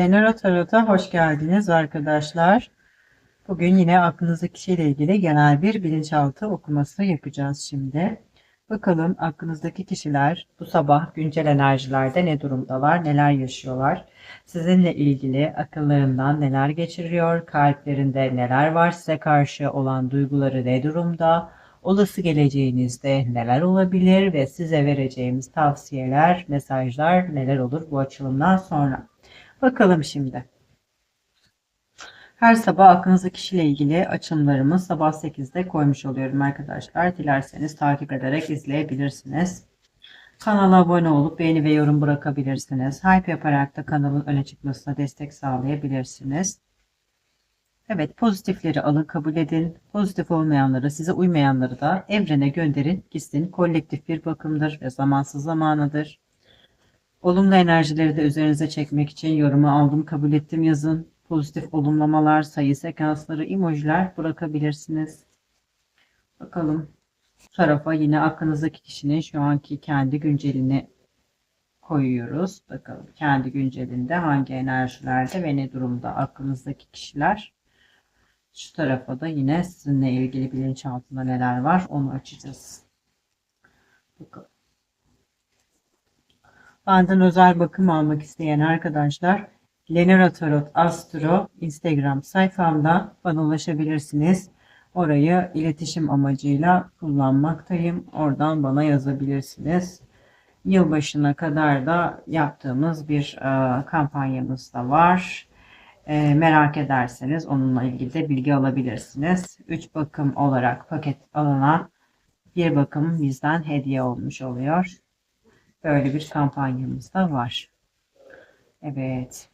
Lenora Tarot'a hoş geldiniz arkadaşlar. Bugün yine aklınızdaki kişiyle ilgili genel bir bilinçaltı okuması yapacağız şimdi. Bakalım aklınızdaki kişiler bu sabah güncel enerjilerde ne durumdalar, neler yaşıyorlar? Sizinle ilgili akıllarından neler geçiriyor, kalplerinde neler var, size karşı olan duyguları ne durumda, olası geleceğinizde neler olabilir ve size vereceğimiz tavsiyeler, mesajlar neler olur bu açılımdan sonra. Bakalım şimdi. Her sabah aklınızdaki kişiyle ilgili açımlarımı sabah 8'de koymuş oluyorum arkadaşlar. Dilerseniz takip ederek izleyebilirsiniz. Kanala abone olup beğeni ve yorum bırakabilirsiniz. Hype yaparak da kanalın öne çıkmasına destek sağlayabilirsiniz. Evet pozitifleri alın kabul edin. Pozitif olmayanları size uymayanları da evrene gönderin gitsin. Kolektif bir bakımdır ve zamansız zamanıdır. Olumlu enerjileri de üzerinize çekmek için yorumu aldım kabul ettim yazın. Pozitif olumlamalar, sayı sekansları, emojiler bırakabilirsiniz. Bakalım bu tarafa yine aklınızdaki kişinin şu anki kendi güncelini koyuyoruz. Bakalım kendi güncelinde hangi enerjilerde ve ne durumda aklınızdaki kişiler. Şu tarafa da yine sizinle ilgili bilinçaltında neler var onu açacağız. Bakalım. Benden özel bakım almak isteyen arkadaşlar Lenora Tarot Astro Instagram sayfamda bana ulaşabilirsiniz. Orayı iletişim amacıyla kullanmaktayım. Oradan bana yazabilirsiniz. Yılbaşına kadar da yaptığımız bir e, kampanyamız da var. E, merak ederseniz onunla ilgili de bilgi alabilirsiniz. 3 bakım olarak paket alınan bir bakım bizden hediye olmuş oluyor. Böyle bir kampanyamız da var. Evet.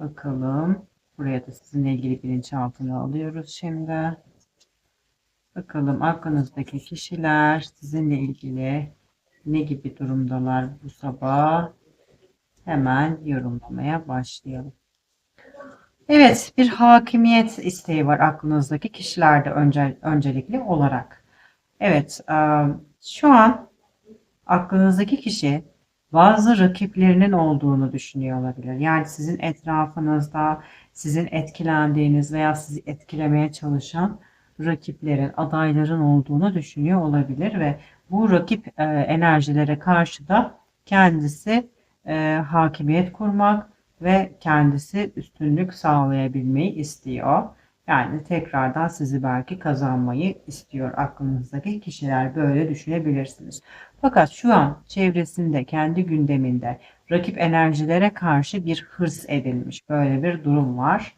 Bakalım. Buraya da sizinle ilgili bilinçaltını alıyoruz şimdi. Bakalım aklınızdaki kişiler sizinle ilgili ne gibi durumdalar bu sabah? Hemen yorumlamaya başlayalım. Evet, bir hakimiyet isteği var aklınızdaki kişilerde önce, öncelikli olarak. Evet, şu an aklınızdaki kişi bazı rakiplerinin olduğunu düşünüyor olabilir. Yani sizin etrafınızda sizin etkilendiğiniz veya sizi etkilemeye çalışan rakiplerin, adayların olduğunu düşünüyor olabilir ve bu rakip enerjilere karşı da kendisi hakimiyet kurmak ve kendisi üstünlük sağlayabilmeyi istiyor. Yani tekrardan sizi belki kazanmayı istiyor aklınızdaki kişiler böyle düşünebilirsiniz. Fakat şu an çevresinde kendi gündeminde rakip enerjilere karşı bir hırs edilmiş böyle bir durum var.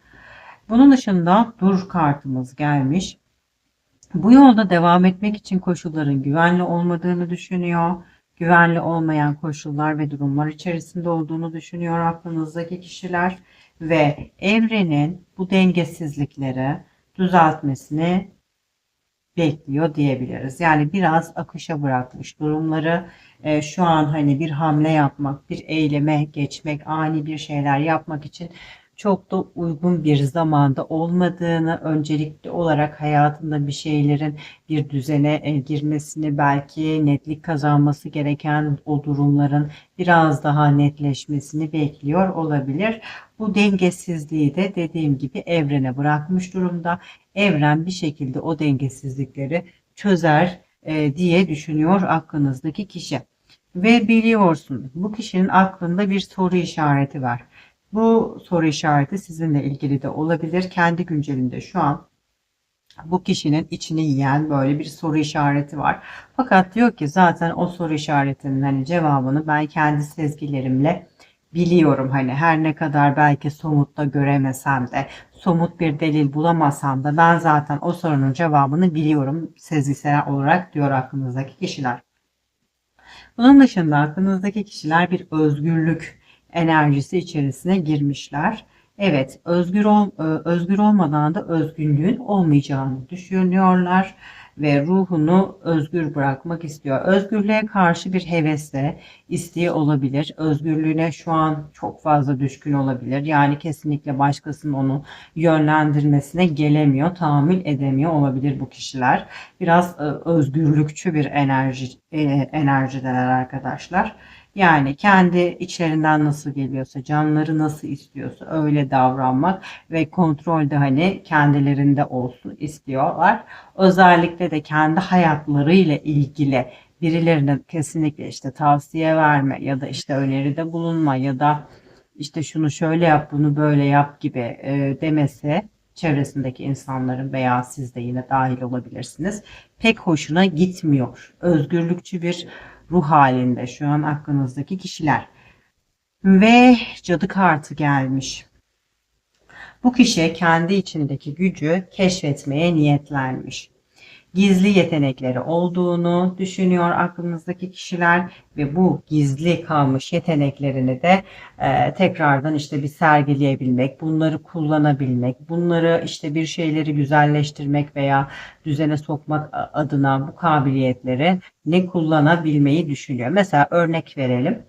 Bunun dışında dur kartımız gelmiş. Bu yolda devam etmek için koşulların güvenli olmadığını düşünüyor. Güvenli olmayan koşullar ve durumlar içerisinde olduğunu düşünüyor aklınızdaki kişiler ve evrenin bu dengesizlikleri düzeltmesini bekliyor diyebiliriz. Yani biraz akışa bırakmış durumları e, şu an hani bir hamle yapmak, bir eyleme geçmek, ani bir şeyler yapmak için çok da uygun bir zamanda olmadığını, öncelikli olarak hayatında bir şeylerin bir düzene e, girmesini, belki netlik kazanması gereken o durumların biraz daha netleşmesini bekliyor olabilir. Bu dengesizliği de dediğim gibi evrene bırakmış durumda. Evren bir şekilde o dengesizlikleri çözer e, diye düşünüyor aklınızdaki kişi. Ve biliyorsun bu kişinin aklında bir soru işareti var. Bu soru işareti sizinle ilgili de olabilir. Kendi güncelinde şu an bu kişinin içini yiyen böyle bir soru işareti var. Fakat diyor ki zaten o soru işaretinin hani cevabını ben kendi sezgilerimle biliyorum. Hani her ne kadar belki somutta göremesem de somut bir delil bulamasam da ben zaten o sorunun cevabını biliyorum sezgisel olarak diyor aklınızdaki kişiler. Bunun dışında aklınızdaki kişiler bir özgürlük enerjisi içerisine girmişler. Evet, özgür ol, e, özgür olmadan da özgünlüğün olmayacağını düşünüyorlar ve ruhunu özgür bırakmak istiyor. Özgürlüğe karşı bir hevesle isteği olabilir. Özgürlüğüne şu an çok fazla düşkün olabilir. Yani kesinlikle başkasının onu yönlendirmesine gelemiyor, tahammül edemiyor olabilir bu kişiler. Biraz e, özgürlükçü bir enerji e, enerjideler arkadaşlar. Yani kendi içlerinden nasıl geliyorsa, canları nasıl istiyorsa öyle davranmak ve kontrolde hani kendilerinde olsun istiyorlar. Özellikle de kendi hayatlarıyla ilgili birilerine kesinlikle işte tavsiye verme ya da işte öneride bulunma ya da işte şunu şöyle yap, bunu böyle yap gibi e, demesi çevresindeki insanların veya siz de yine dahil olabilirsiniz. Pek hoşuna gitmiyor. Özgürlükçü bir ruh halinde şu an aklınızdaki kişiler. Ve cadı kartı gelmiş. Bu kişi kendi içindeki gücü keşfetmeye niyetlenmiş gizli yetenekleri olduğunu düşünüyor aklınızdaki kişiler ve bu gizli kalmış yeteneklerini de e, tekrardan işte bir sergileyebilmek, bunları kullanabilmek, bunları işte bir şeyleri güzelleştirmek veya düzene sokmak adına bu kabiliyetleri ne kullanabilmeyi düşünüyor. Mesela örnek verelim.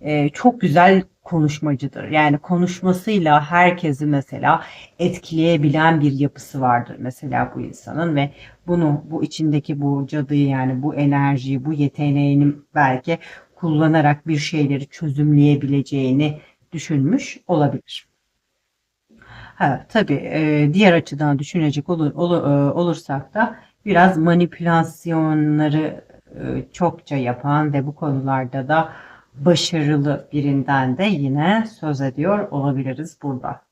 E, çok güzel konuşmacıdır. Yani konuşmasıyla herkesi mesela etkileyebilen bir yapısı vardır mesela bu insanın ve bunu bu içindeki bu cadıyı yani bu enerjiyi bu yeteneğini belki kullanarak bir şeyleri çözümleyebileceğini düşünmüş olabilir. Ha, tabii e, diğer açıdan düşünecek olur, olur, e, olursak da biraz manipülasyonları e, çokça yapan ve bu konularda da başarılı birinden de yine söz ediyor olabiliriz burada.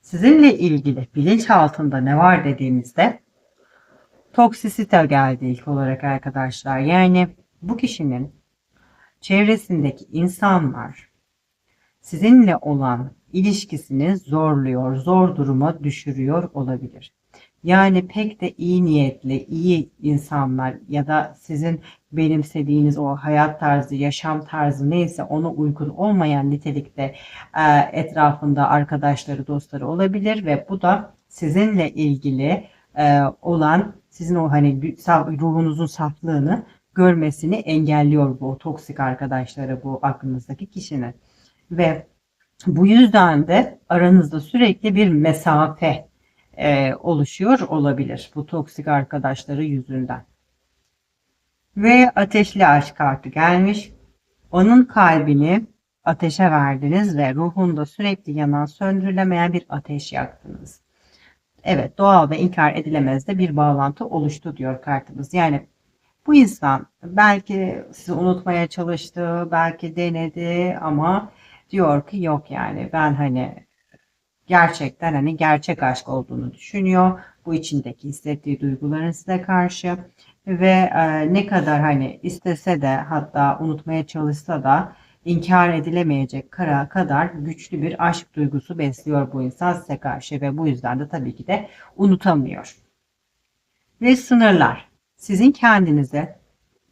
Sizinle ilgili bilinç altında ne var dediğimizde toksisite geldi ilk olarak arkadaşlar. Yani bu kişinin çevresindeki insanlar sizinle olan ilişkisini zorluyor, zor duruma düşürüyor olabilir. Yani pek de iyi niyetli, iyi insanlar ya da sizin benimsediğiniz o hayat tarzı, yaşam tarzı neyse ona uygun olmayan nitelikte e, etrafında arkadaşları, dostları olabilir ve bu da sizinle ilgili e, olan sizin o hani ruhunuzun saflığını görmesini engelliyor bu toksik arkadaşları, bu aklınızdaki kişinin. Ve bu yüzden de aranızda sürekli bir mesafe e, oluşuyor olabilir bu toksik arkadaşları yüzünden. Ve ateşli aşk kartı gelmiş. Onun kalbini ateşe verdiniz ve ruhunda sürekli yanan söndürülemeyen bir ateş yaktınız. Evet doğal ve inkar edilemez de bir bağlantı oluştu diyor kartımız. Yani bu insan belki sizi unutmaya çalıştı, belki denedi ama diyor ki yok yani ben hani gerçekten hani gerçek aşk olduğunu düşünüyor. Bu içindeki hissettiği duyguların size karşı ve e, ne kadar hani istese de hatta unutmaya çalışsa da inkar edilemeyecek kara kadar güçlü bir aşk duygusu besliyor bu insan size karşı ve bu yüzden de tabii ki de unutamıyor. Ve sınırlar. Sizin kendinize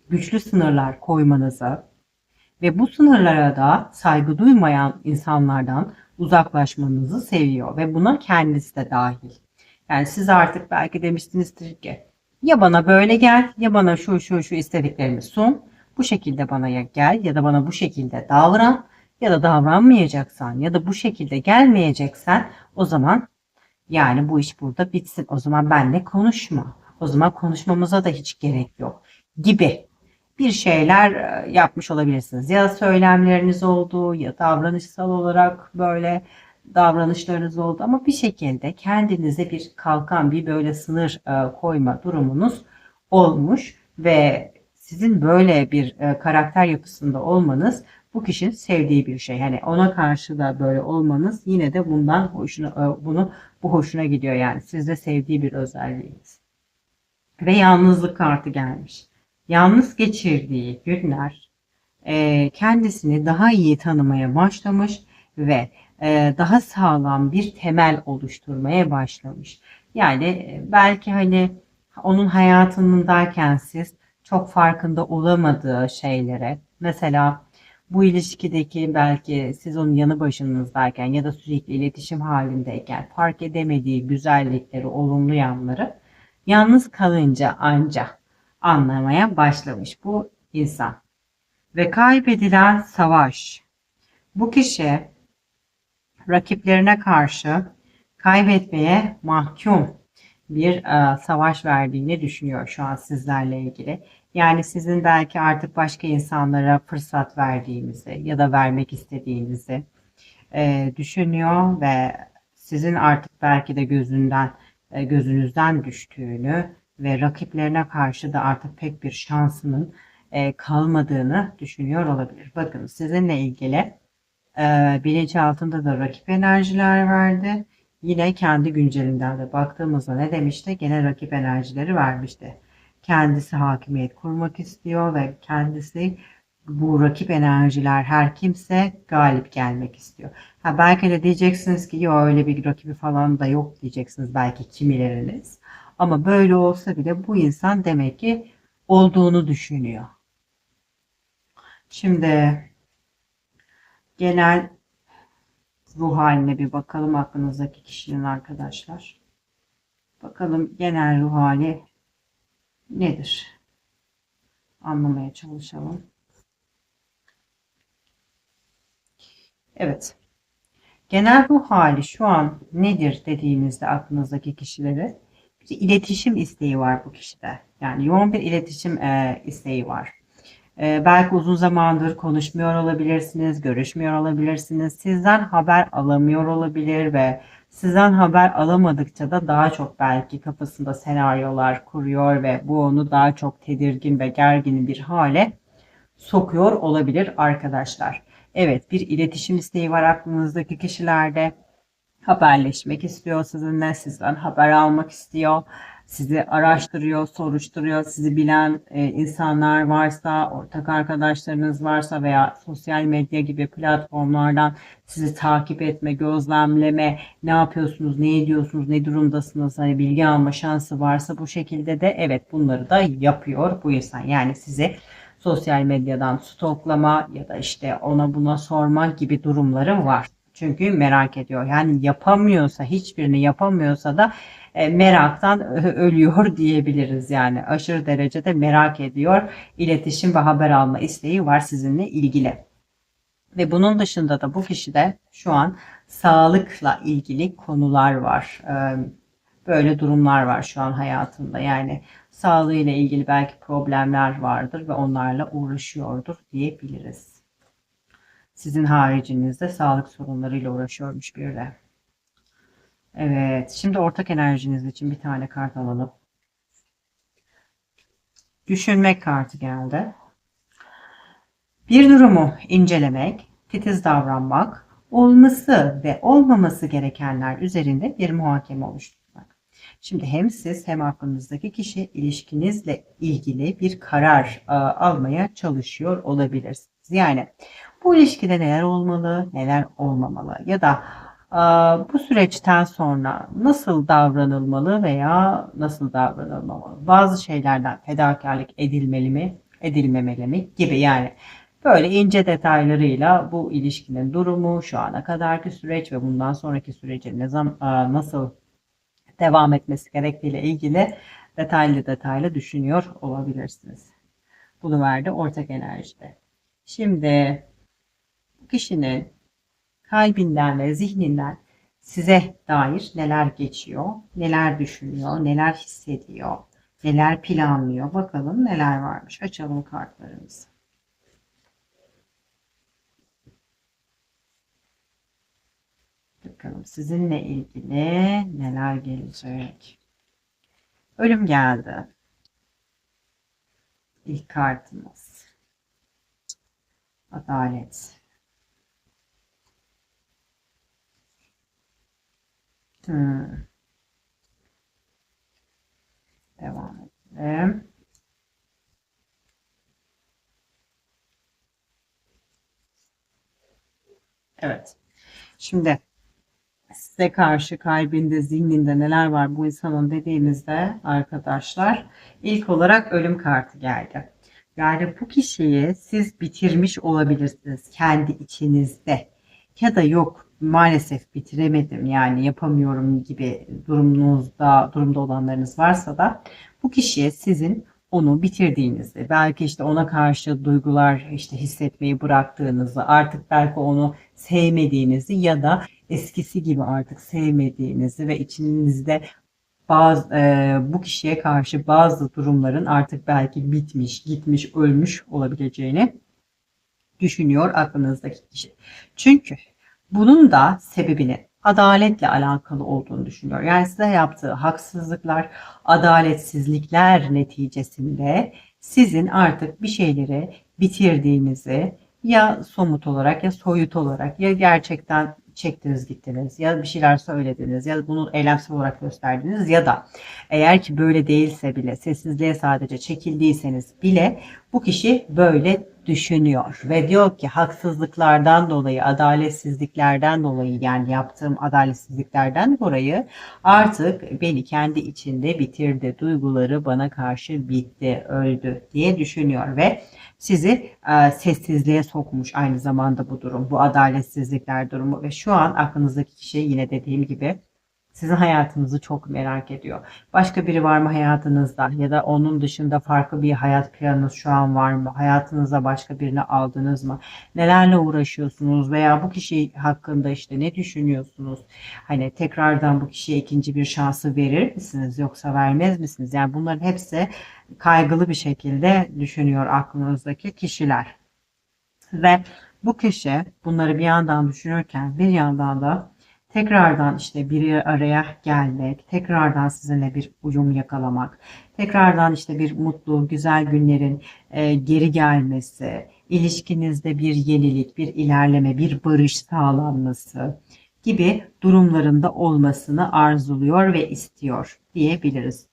güçlü sınırlar koymanızı ve bu sınırlara da saygı duymayan insanlardan uzaklaşmanızı seviyor ve buna kendisi de dahil. Yani siz artık belki demiştinizdir ki ya bana böyle gel ya bana şu şu şu istediklerimi sun. Bu şekilde bana gel ya da bana bu şekilde davran ya da davranmayacaksan ya da bu şekilde gelmeyeceksen o zaman yani bu iş burada bitsin. O zaman benle konuşma. O zaman konuşmamıza da hiç gerek yok gibi bir şeyler e, yapmış olabilirsiniz. Ya söylemleriniz oldu ya davranışsal olarak böyle davranışlarınız oldu ama bir şekilde kendinize bir kalkan bir böyle sınır e, koyma durumunuz olmuş ve sizin böyle bir e, karakter yapısında olmanız bu kişinin sevdiği bir şey. Hani ona karşı da böyle olmanız yine de bundan hoşuna bunu bu hoşuna gidiyor yani. Sizde sevdiği bir özelliğiniz. Ve yalnızlık kartı gelmiş yalnız geçirdiği günler e, kendisini daha iyi tanımaya başlamış ve e, daha sağlam bir temel oluşturmaya başlamış. Yani e, belki hani onun hayatındayken siz çok farkında olamadığı şeylere mesela bu ilişkideki belki siz onun yanı başınızdayken ya da sürekli iletişim halindeyken fark edemediği güzellikleri, olumlu yanları yalnız kalınca ancak anlamaya başlamış bu insan. Ve kaybedilen savaş. Bu kişi rakiplerine karşı kaybetmeye mahkum bir e, savaş verdiğini düşünüyor şu an sizlerle ilgili. Yani sizin belki artık başka insanlara fırsat verdiğinizi ya da vermek istediğinizi e, düşünüyor ve sizin artık belki de gözünden e, gözünüzden düştüğünü ve rakiplerine karşı da artık pek bir şansının e, kalmadığını düşünüyor olabilir. Bakın sizinle ilgili e, bilinçaltında da rakip enerjiler verdi. Yine kendi güncelinden de baktığımızda ne demişti? Gene rakip enerjileri vermişti. Kendisi hakimiyet kurmak istiyor ve kendisi bu rakip enerjiler her kimse galip gelmek istiyor. Ha belki de diyeceksiniz ki yok öyle bir rakibi falan da yok diyeceksiniz belki kimileriniz. Ama böyle olsa bile bu insan demek ki olduğunu düşünüyor. Şimdi genel ruh haline bir bakalım aklınızdaki kişinin arkadaşlar. Bakalım genel ruh hali nedir? Anlamaya çalışalım. Evet. Genel ruh hali şu an nedir dediğimizde aklınızdaki kişileri bir iletişim isteği var bu kişide. Yani yoğun bir iletişim e, isteği var. E, belki uzun zamandır konuşmuyor olabilirsiniz, görüşmüyor olabilirsiniz. Sizden haber alamıyor olabilir ve sizden haber alamadıkça da daha çok belki kafasında senaryolar kuruyor ve bu onu daha çok tedirgin ve gergin bir hale sokuyor olabilir arkadaşlar. Evet bir iletişim isteği var aklınızdaki kişilerde. Haberleşmek istiyor sizinle, sizden haber almak istiyor. Sizi araştırıyor, soruşturuyor. Sizi bilen e, insanlar varsa, ortak arkadaşlarınız varsa veya sosyal medya gibi platformlardan sizi takip etme, gözlemleme, ne yapıyorsunuz, ne ediyorsunuz, ne durumdasınız, hani bilgi alma şansı varsa bu şekilde de evet bunları da yapıyor bu insan. Yani sizi sosyal medyadan stoklama ya da işte ona buna sorma gibi durumları var. Çünkü merak ediyor. Yani yapamıyorsa, hiçbirini yapamıyorsa da meraktan ölüyor diyebiliriz yani. Aşırı derecede merak ediyor. İletişim ve haber alma isteği var sizinle ilgili. Ve bunun dışında da bu kişide şu an sağlıkla ilgili konular var. E, böyle durumlar var şu an hayatında. Yani sağlığıyla ilgili belki problemler vardır ve onlarla uğraşıyordur diyebiliriz. Sizin haricinizde sağlık sorunlarıyla uğraşıyormuş bir de. Evet, şimdi ortak enerjiniz için bir tane kart alalım. Düşünmek kartı geldi. Bir durumu incelemek, titiz davranmak, olması ve olmaması gerekenler üzerinde bir muhakeme oluşturmak. Şimdi hem siz hem aklınızdaki kişi ilişkinizle ilgili bir karar a, almaya çalışıyor olabilirsiniz. Yani bu ilişkide neler olmalı, neler olmamalı ya da bu süreçten sonra nasıl davranılmalı veya nasıl davranılmamalı? Bazı şeylerden fedakarlık edilmeli mi, edilmemeli mi gibi yani böyle ince detaylarıyla bu ilişkinin durumu, şu ana kadarki süreç ve bundan sonraki sürecin ne zaman nasıl devam etmesi gerektiğiyle ilgili detaylı detaylı düşünüyor olabilirsiniz. Bunu verdi ortak enerjide. Şimdi bu kişinin kalbinden ve zihninden size dair neler geçiyor, neler düşünüyor, neler hissediyor, neler planlıyor. Bakalım neler varmış. Açalım kartlarımızı. Bakalım sizinle ilgili neler gelecek. Ölüm geldi. İlk kartımız. Adalet. Devam edelim. Evet. Şimdi size karşı kalbinde, zihninde neler var bu insanın dediğimizde arkadaşlar ilk olarak ölüm kartı geldi. Yani bu kişiyi siz bitirmiş olabilirsiniz kendi içinizde. Ya da yok maalesef bitiremedim yani yapamıyorum gibi durumunuzda durumda olanlarınız varsa da bu kişiye sizin onu bitirdiğinizi, belki işte ona karşı duygular işte hissetmeyi bıraktığınızı, artık belki onu sevmediğinizi ya da eskisi gibi artık sevmediğinizi ve içinizde bazı e, bu kişiye karşı bazı durumların artık belki bitmiş, gitmiş, ölmüş olabileceğini düşünüyor aklınızdaki kişi. Çünkü bunun da sebebini adaletle alakalı olduğunu düşünüyor. Yani size yaptığı haksızlıklar, adaletsizlikler neticesinde sizin artık bir şeyleri bitirdiğinizi ya somut olarak ya soyut olarak ya gerçekten çektiniz gittiniz ya bir şeyler söylediniz ya bunu eylemsel olarak gösterdiniz ya da eğer ki böyle değilse bile sessizliğe sadece çekildiyseniz bile bu kişi böyle düşünüyor ve diyor ki haksızlıklardan dolayı, adaletsizliklerden dolayı yani yaptığım adaletsizliklerden dolayı artık beni kendi içinde bitirdi. Duyguları bana karşı bitti, öldü diye düşünüyor ve sizi e, sessizliğe sokmuş aynı zamanda bu durum, bu adaletsizlikler durumu ve şu an aklınızdaki kişi yine dediğim gibi sizin hayatınızı çok merak ediyor. Başka biri var mı hayatınızda ya da onun dışında farklı bir hayat planınız şu an var mı? Hayatınıza başka birini aldınız mı? Nelerle uğraşıyorsunuz veya bu kişi hakkında işte ne düşünüyorsunuz? Hani tekrardan bu kişiye ikinci bir şansı verir misiniz yoksa vermez misiniz? Yani bunların hepsi kaygılı bir şekilde düşünüyor aklınızdaki kişiler. Ve bu kişi bunları bir yandan düşünürken bir yandan da tekrardan işte bir araya gelmek, tekrardan sizinle bir uyum yakalamak, tekrardan işte bir mutlu, güzel günlerin e, geri gelmesi, ilişkinizde bir yenilik, bir ilerleme, bir barış sağlanması gibi durumlarında olmasını arzuluyor ve istiyor diyebiliriz.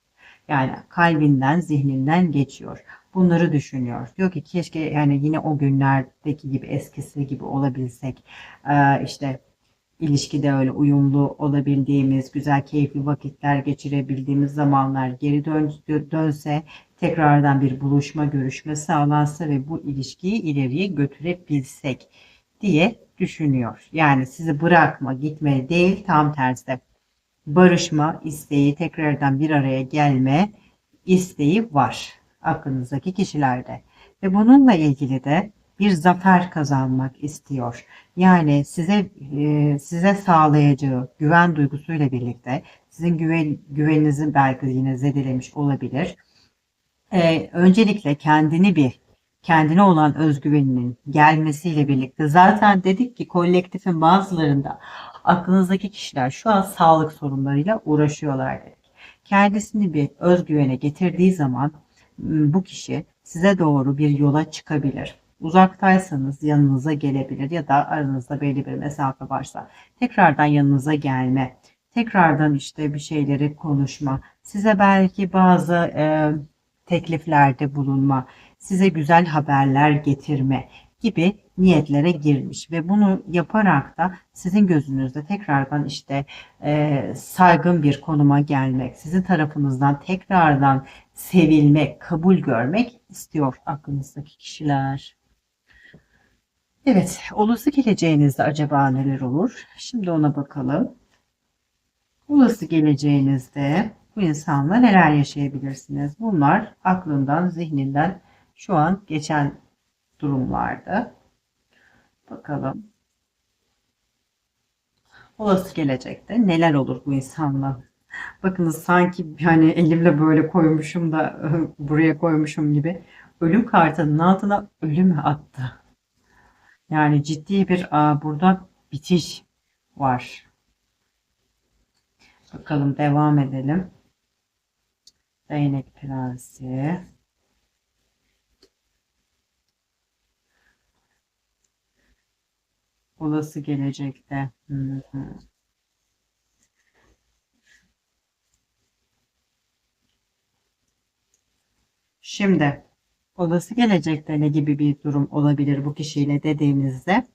Yani kalbinden, zihninden geçiyor. Bunları düşünüyor. Diyor ki keşke yani yine o günlerdeki gibi eskisi gibi olabilsek. Ee, işte ilişkide öyle uyumlu olabildiğimiz, güzel keyifli vakitler geçirebildiğimiz zamanlar geri dön, dönse tekrardan bir buluşma, görüşme sağlansa ve bu ilişkiyi ileriye götürebilsek diye düşünüyor. Yani sizi bırakma, gitme değil tam tersi. Barışma isteği, tekrardan bir araya gelme isteği var aklınızdaki kişilerde. Ve bununla ilgili de bir zafer kazanmak istiyor. Yani size e, size sağlayacağı güven duygusuyla birlikte sizin güven güveninizi belki yine zedelemiş olabilir. E, öncelikle kendini bir kendine olan özgüveninin gelmesiyle birlikte zaten dedik ki kolektifin bazılarında aklınızdaki kişiler şu an sağlık sorunlarıyla uğraşıyorlar dedik. Kendisini bir özgüvene getirdiği zaman bu kişi size doğru bir yola çıkabilir uzaktaysanız yanınıza gelebilir ya da aranızda belli bir mesafe varsa tekrardan yanınıza gelme, tekrardan işte bir şeyleri konuşma, size belki bazı e, tekliflerde bulunma, size güzel haberler getirme gibi niyetlere girmiş ve bunu yaparak da sizin gözünüzde tekrardan işte e, saygın bir konuma gelmek, sizin tarafınızdan tekrardan sevilmek, kabul görmek istiyor aklınızdaki kişiler. Evet, olası geleceğinizde acaba neler olur? Şimdi ona bakalım. Olası geleceğinizde bu insanla neler yaşayabilirsiniz? Bunlar aklından, zihninden şu an geçen durumlarda. Bakalım. Olası gelecekte neler olur bu insanla? Bakınız sanki yani elimle böyle koymuşum da buraya koymuşum gibi ölüm kartının altına ölüm attı. Yani ciddi bir a, burada bitiş var. Bakalım devam edelim. Değnek prensi. Olası gelecekte. Hı hı. Şimdi olası gelecekte ne gibi bir durum olabilir bu kişiyle dediğimizde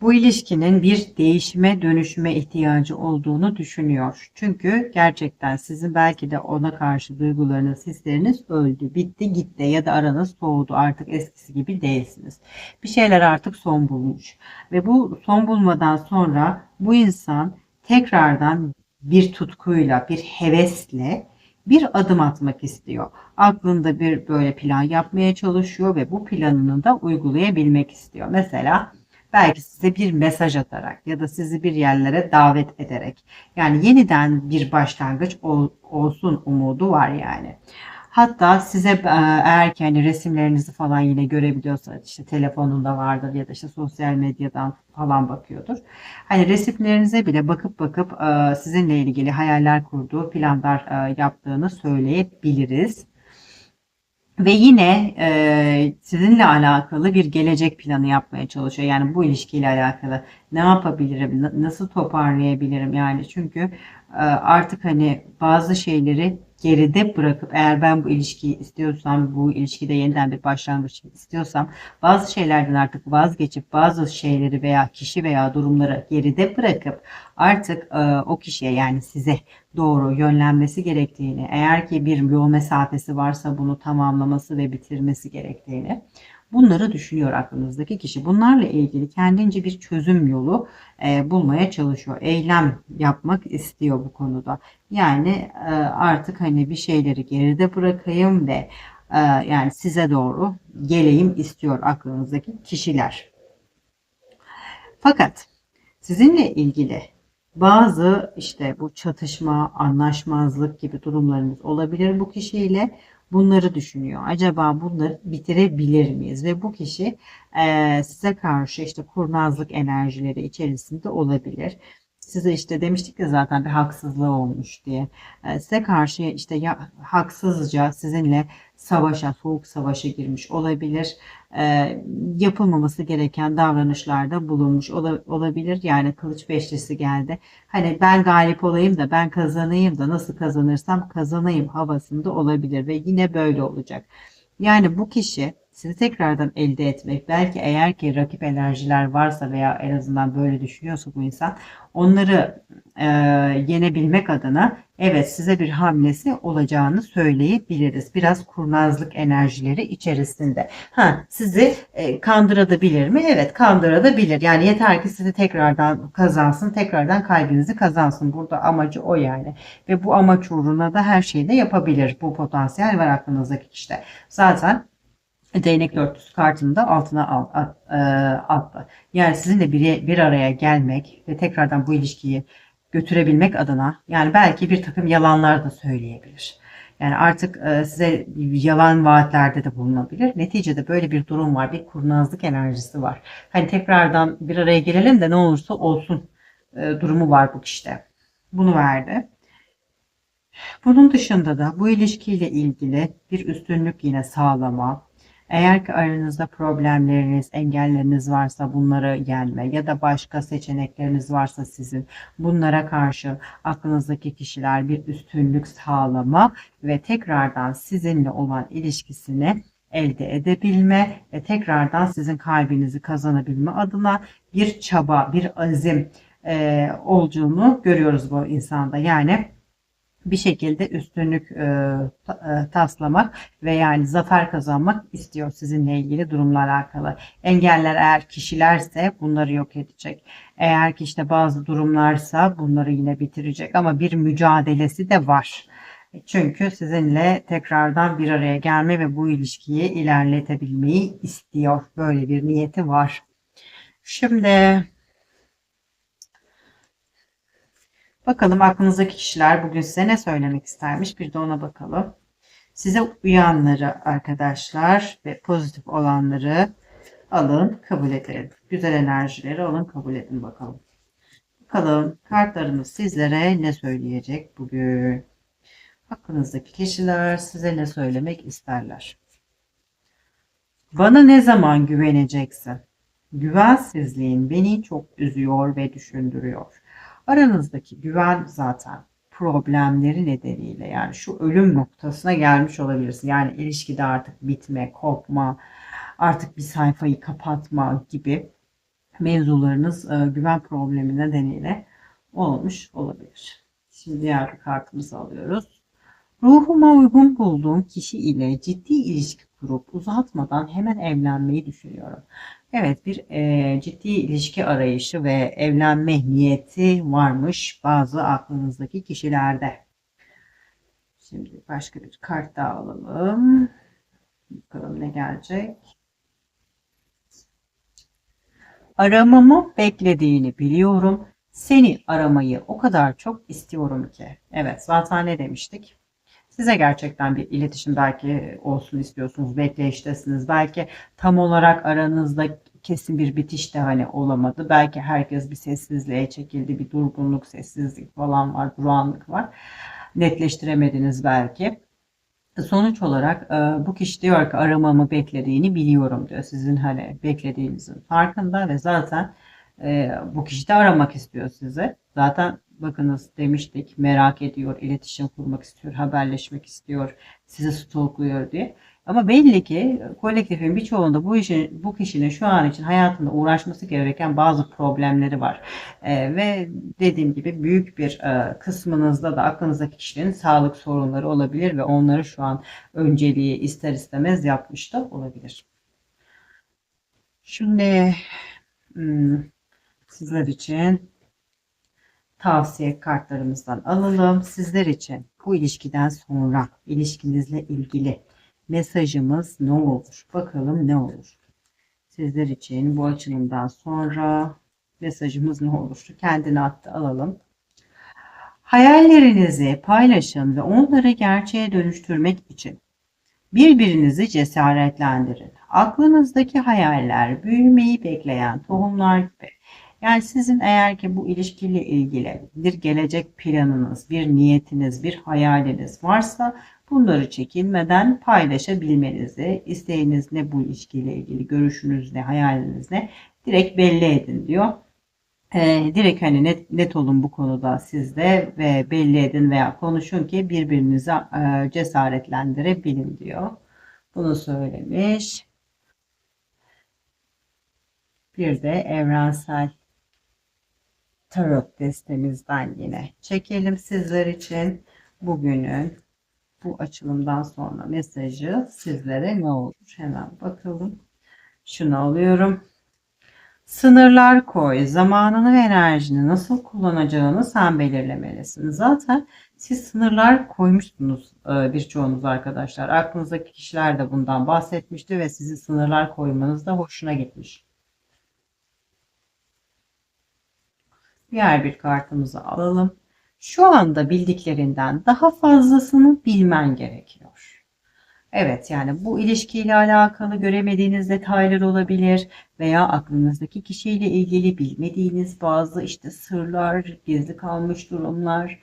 bu ilişkinin bir değişime dönüşüme ihtiyacı olduğunu düşünüyor. Çünkü gerçekten sizin belki de ona karşı duygularınız, hisleriniz öldü, bitti, gitti ya da aranız soğudu. Artık eskisi gibi değilsiniz. Bir şeyler artık son bulmuş. Ve bu son bulmadan sonra bu insan tekrardan bir tutkuyla, bir hevesle bir adım atmak istiyor. Aklında bir böyle plan yapmaya çalışıyor ve bu planını da uygulayabilmek istiyor. Mesela belki size bir mesaj atarak ya da sizi bir yerlere davet ederek yani yeniden bir başlangıç ol- olsun umudu var yani. Hatta size e, eğer ki hani resimlerinizi falan yine görebiliyorsa işte telefonunda vardır ya da işte sosyal medyadan falan bakıyordur. Hani resimlerinize bile bakıp bakıp e, sizinle ilgili hayaller kurduğu, planlar e, yaptığını söyleyebiliriz. Ve yine e, sizinle alakalı bir gelecek planı yapmaya çalışıyor. Yani bu ilişkiyle alakalı ne yapabilirim, na- nasıl toparlayabilirim yani çünkü e, artık hani bazı şeyleri geride bırakıp eğer ben bu ilişkiyi istiyorsam, bu ilişkide yeniden bir başlangıç istiyorsam bazı şeylerden artık vazgeçip bazı şeyleri veya kişi veya durumları geride bırakıp artık e, o kişiye yani size doğru yönlenmesi gerektiğini, eğer ki bir yol mesafesi varsa bunu tamamlaması ve bitirmesi gerektiğini bunları düşünüyor aklınızdaki kişi. Bunlarla ilgili kendince bir çözüm yolu e, bulmaya çalışıyor. Eylem yapmak istiyor bu konuda. Yani e, artık hani bir şeyleri geride bırakayım ve e, yani size doğru geleyim istiyor aklınızdaki kişiler. Fakat sizinle ilgili bazı işte bu çatışma, anlaşmazlık gibi durumlarınız olabilir bu kişiyle. Bunları düşünüyor. Acaba bunları bitirebilir miyiz? Ve bu kişi e, size karşı işte kurnazlık enerjileri içerisinde olabilir. Size işte demiştik ya zaten bir haksızlığı olmuş diye. E, size karşı işte ya, haksızca sizinle savaşa, soğuk savaşa girmiş olabilir e, yapılmaması gereken davranışlarda bulunmuş ola- olabilir. Yani kılıç beşlisi geldi. Hani ben galip olayım da ben kazanayım da nasıl kazanırsam kazanayım havasında olabilir ve yine böyle olacak. Yani bu kişi sizi tekrardan elde etmek belki eğer ki rakip enerjiler varsa veya en azından böyle düşünüyorsa bu insan onları e, yenebilmek adına evet size bir hamlesi olacağını söyleyebiliriz. Biraz kurnazlık enerjileri içerisinde. Ha, sizi e, kandırabilir mi? Evet kandırabilir. Yani yeter ki sizi tekrardan kazansın, tekrardan kalbinizi kazansın. Burada amacı o yani. Ve bu amaç uğruna da her şeyi de yapabilir. Bu potansiyel var aklınızdaki kişide. Zaten değnek dörtlüsü kartını da altına al, at, e, attı. Yani sizinle bir, bir araya gelmek ve tekrardan bu ilişkiyi götürebilmek adına yani belki bir takım yalanlar da söyleyebilir. Yani artık e, size yalan vaatlerde de bulunabilir. Neticede böyle bir durum var. Bir kurnazlık enerjisi var. Hani tekrardan bir araya gelelim de ne olursa olsun e, durumu var bu kişide. Bunu verdi. Bunun dışında da bu ilişkiyle ilgili bir üstünlük yine sağlama, eğer ki aranızda problemleriniz, engelleriniz varsa bunları yenme ya da başka seçenekleriniz varsa sizin bunlara karşı aklınızdaki kişiler bir üstünlük sağlama ve tekrardan sizinle olan ilişkisini elde edebilme ve tekrardan sizin kalbinizi kazanabilme adına bir çaba, bir azim e, olduğunu görüyoruz bu insanda. Yani bir şekilde üstünlük e, e, taslamak ve yani zafer kazanmak istiyor sizinle ilgili durumla alakalı. Engeller eğer kişilerse bunları yok edecek. Eğer ki işte bazı durumlarsa bunları yine bitirecek ama bir mücadelesi de var. Çünkü sizinle tekrardan bir araya gelme ve bu ilişkiyi ilerletebilmeyi istiyor. Böyle bir niyeti var. Şimdi Bakalım aklınızdaki kişiler bugün size ne söylemek istermiş bir de ona bakalım. Size uyanları arkadaşlar ve pozitif olanları alın kabul edin. Güzel enerjileri alın kabul edin bakalım. Bakalım kartlarımız sizlere ne söyleyecek bugün. Aklınızdaki kişiler size ne söylemek isterler. Bana ne zaman güveneceksin? Güvensizliğin beni çok üzüyor ve düşündürüyor. Aranızdaki güven zaten problemleri nedeniyle yani şu ölüm noktasına gelmiş olabilirsin. Yani ilişkide artık bitme, kopma, artık bir sayfayı kapatma gibi mevzularınız e, güven problemi nedeniyle olmuş olabilir. Şimdi diğer kartımızı alıyoruz. Ruhuma uygun bulduğum kişi ile ciddi ilişki kurup uzatmadan hemen evlenmeyi düşünüyorum. Evet bir e, ciddi ilişki arayışı ve evlenme niyeti varmış bazı aklınızdaki kişilerde. Şimdi başka bir kart daha alalım. Bakalım ne gelecek. Aramamı beklediğini biliyorum. Seni aramayı o kadar çok istiyorum ki. Evet zaten ne demiştik? Size gerçekten bir iletişim belki olsun istiyorsunuz. Bekleyiştesiniz. Belki tam olarak aranızda kesin bir bitiş de hani olamadı. Belki herkes bir sessizliğe çekildi. Bir durgunluk, sessizlik falan var. Durağanlık var. Netleştiremediniz belki. Sonuç olarak e, bu kişi diyor ki aramamı beklediğini biliyorum diyor. Sizin hani beklediğinizin farkında ve zaten e, bu kişi de aramak istiyor sizi. Zaten bakınız demiştik merak ediyor, iletişim kurmak istiyor, haberleşmek istiyor, sizi stalkluyor diye. Ama belli ki kolektifin birçoğunda bu işin, bu kişinin şu an için hayatında uğraşması gereken bazı problemleri var. Ee, ve dediğim gibi büyük bir e, kısmınızda da aklınızdaki kişinin sağlık sorunları olabilir ve onları şu an önceliği ister istemez yapmış da olabilir. Şimdi hmm, sizler için tavsiye kartlarımızdan alalım. Sizler için bu ilişkiden sonra ilişkinizle ilgili mesajımız ne olur? Bakalım ne olur? Sizler için bu açılımdan sonra mesajımız ne olur? Kendini attı alalım. Hayallerinizi paylaşın ve onları gerçeğe dönüştürmek için birbirinizi cesaretlendirin. Aklınızdaki hayaller büyümeyi bekleyen tohumlar gibi. Yani sizin eğer ki bu ilişkiyle ilgili bir gelecek planınız, bir niyetiniz, bir hayaliniz varsa bunları çekinmeden paylaşabilmenizi, isteğiniz ne bu ilişkiyle ilgili, görüşünüz ne, hayaliniz ne direkt belli edin diyor. Ee, direkt hani net, net olun bu konuda sizde ve belli edin veya konuşun ki birbirinizi e, cesaretlendirebilin diyor. Bunu söylemiş. Bir de evrensel tarot destemizden yine çekelim sizler için bugünün bu açılımdan sonra mesajı sizlere ne olur? Hemen bakalım. Şunu alıyorum. Sınırlar koy. Zamanını ve enerjini nasıl kullanacağını sen belirlemelisin. Zaten siz sınırlar koymuşsunuz e, birçoğunuz arkadaşlar. Aklınızdaki kişiler de bundan bahsetmişti ve sizin sınırlar koymanız da hoşuna gitmiş. Diğer bir kartımızı alalım. Şu anda bildiklerinden daha fazlasını bilmen gerekiyor. Evet yani bu ilişkiyle alakalı göremediğiniz detaylar olabilir veya aklınızdaki kişiyle ilgili bilmediğiniz bazı işte sırlar, gizli kalmış durumlar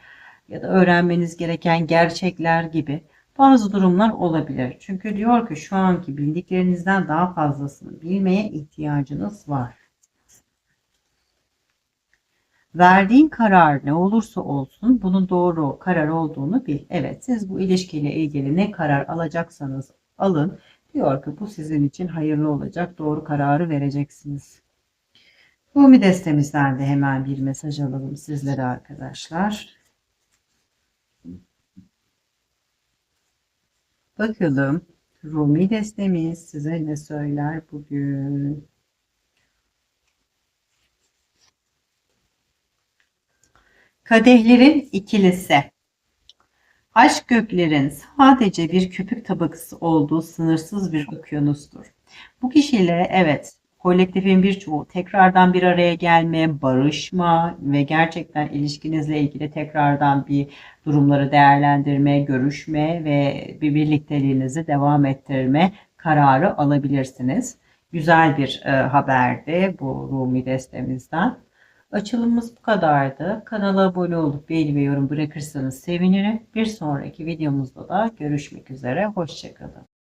ya da öğrenmeniz gereken gerçekler gibi bazı durumlar olabilir. Çünkü diyor ki şu anki bildiklerinizden daha fazlasını bilmeye ihtiyacınız var. Verdiğin karar ne olursa olsun bunun doğru karar olduğunu bil. Evet siz bu ilişkiyle ilgili ne karar alacaksanız alın. Diyor ki bu sizin için hayırlı olacak. Doğru kararı vereceksiniz. Rumi destemizden de hemen bir mesaj alalım sizlere arkadaşlar. Bakalım Rumi destemiz size ne söyler bugün? Kadehlerin ikilisi. Aşk göklerin sadece bir köpük tabakası olduğu sınırsız bir okyanustur. Bu kişiyle evet kolektifin birçoğu tekrardan bir araya gelme, barışma ve gerçekten ilişkinizle ilgili tekrardan bir durumları değerlendirme, görüşme ve bir birlikteliğinizi devam ettirme kararı alabilirsiniz. Güzel bir e, haberdi bu Rumi destemizden. Açılımımız bu kadardı. Kanala abone olup beğeni yorum bırakırsanız sevinirim. Bir sonraki videomuzda da görüşmek üzere. Hoşçakalın.